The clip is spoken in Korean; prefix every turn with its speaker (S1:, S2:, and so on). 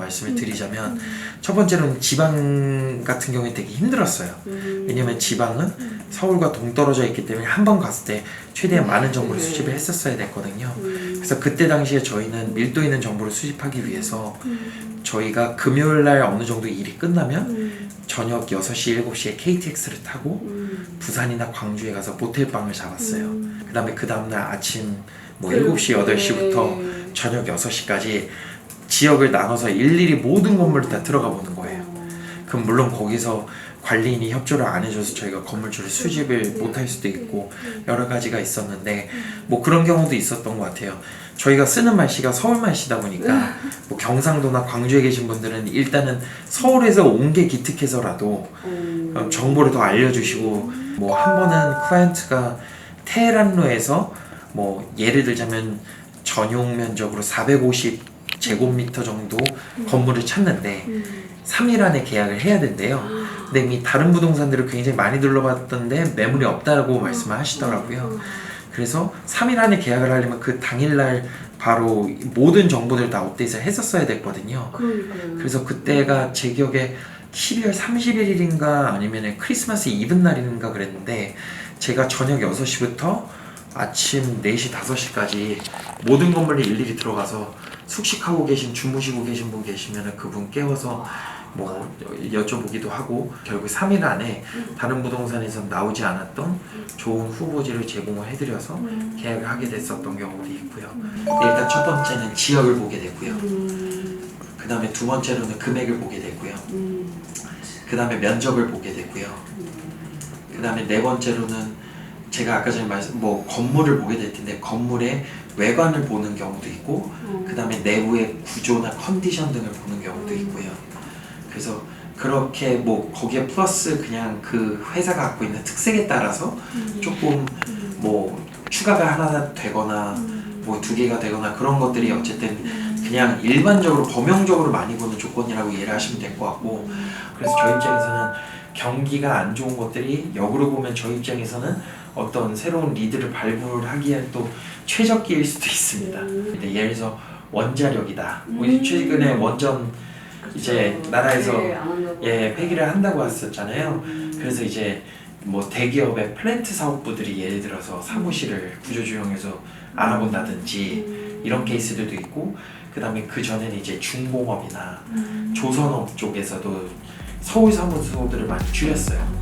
S1: 말씀을 드리자면 첫 번째로는 지방 같은 경우에 되게 힘들었어요.
S2: 음.
S1: 왜냐면 지방은 서울과 동떨어져 있기 때문에 한 번 갔을 때 최대한 많은 정보를
S2: 네.
S1: 수집을 했었어야 됐거든요.
S2: 음.
S1: 그래서 그때 당시에 저희는 밀도 있는 정보를 수집하기 위해서
S2: 음.
S1: 저희가 금요일 날 어느 정도 일이 끝나면
S2: 음.
S1: 저녁 6시, 7시에 KTX를 타고
S2: 음.
S1: 부산이나 광주에 가서 모텔방을 잡았어요.
S2: 음.
S1: 그 다음에 그 다음날 아침 뭐
S2: 그-
S1: 7시, 8시부터
S2: 네.
S1: 저녁 6시까지 지역을 나눠서 일일이 모든 건물을 다 들어가 보는 거예요.
S2: 어.
S1: 그럼 물론 거기서 관리인이 협조를 안 해줘서 저희가 건물주를 수집을 못할 수도 있고 여러 가지가 있었는데 뭐 그런 경우도 있었던 것 같아요. 저희가 쓰는 말씨가 서울 말씨다 보니까 뭐 경상도나 광주에 계신 분들은 일단은 서울에서 온 게 기특해서라도
S2: 음.
S1: 어, 정보를 더 알려주시고 뭐 한 번은 클라이언트가 테헤란로에서 뭐 예를 들자면 전용 면적으로 450 제곱미터 정도 건물을 찾는데
S2: 음.
S1: 3일 안에 계약을 해야 된대요. 근데 이미 다른 부동산들을 굉장히 많이 둘러봤던데 매물이 없다고 말씀을 하시더라고요. 그래서 3일 안에 계약을 하려면 그 당일날 바로 모든 정보들 다 업데이트를 했었어야 됐거든요.
S2: 그러니까요.
S1: 그래서 그때가 제 기억에 12월 31일인가 아니면 크리스마스 이브 날인가 그랬는데 제가 저녁 6시부터 아침 4시, 5시까지 모든 건물에 일일이 들어가서 숙식하고 계신 주무시고 계신 분 계시면 그분 깨워서 뭐 여쭤보기도 하고 결국 3일 안에 다른 부동산에서 나오지 않았던 좋은 후보지를 제공을 해드려서
S2: 음.
S1: 계약을 하게 됐었던 경우도 있고요. 일단 첫 번째는 지역을 보게 되고요.
S2: 음.
S1: 그 다음에 두 번째로는 금액을 보게 되고요.
S2: 음.
S1: 그 다음에 면적을 보게 되고요. 그 다음에 네 번째로는 제가 아까 전에 말씀 뭐 건물을 보게 될 텐데 건물의 외관을 보는 경우도 있고
S2: 어.
S1: 그 다음에 내부의 구조나 컨디션 등을 보는 경우도 있고요. 그래서 그렇게 뭐 거기에 플러스 그냥 그 회사가 갖고 있는 특색에 따라서 조금 뭐 추가가 하나 되거나 뭐 두 개가 되거나 그런 것들이 어쨌든 그냥 일반적으로 범용적으로 많이 보는 조건이라고 이해를 하시면 될 것 같고 그래서 저희 입장에서는 경기가 안 좋은 것들이 역으로 보면 저희 입장에서는 어떤 새로운 리드를 발굴하기에 또 최적기일 수도 있습니다. 근데 예를 들어서 원자력이다. 우리
S2: 음.
S1: 최근에 원전 이제. 나라에서. 예 폐기를 한다고 했었잖아요. 그래서 이제 뭐 대기업의 플랜트 사업부들이 예를 들어서 사무실을 구조조정해서 알아본다든지
S2: 음.
S1: 이런 케이스들도 있고 그 다음에 그 전에는 이제 중공업이나
S2: 음.
S1: 조선업 쪽에서도 서울 사무소들을 많이 줄였어요.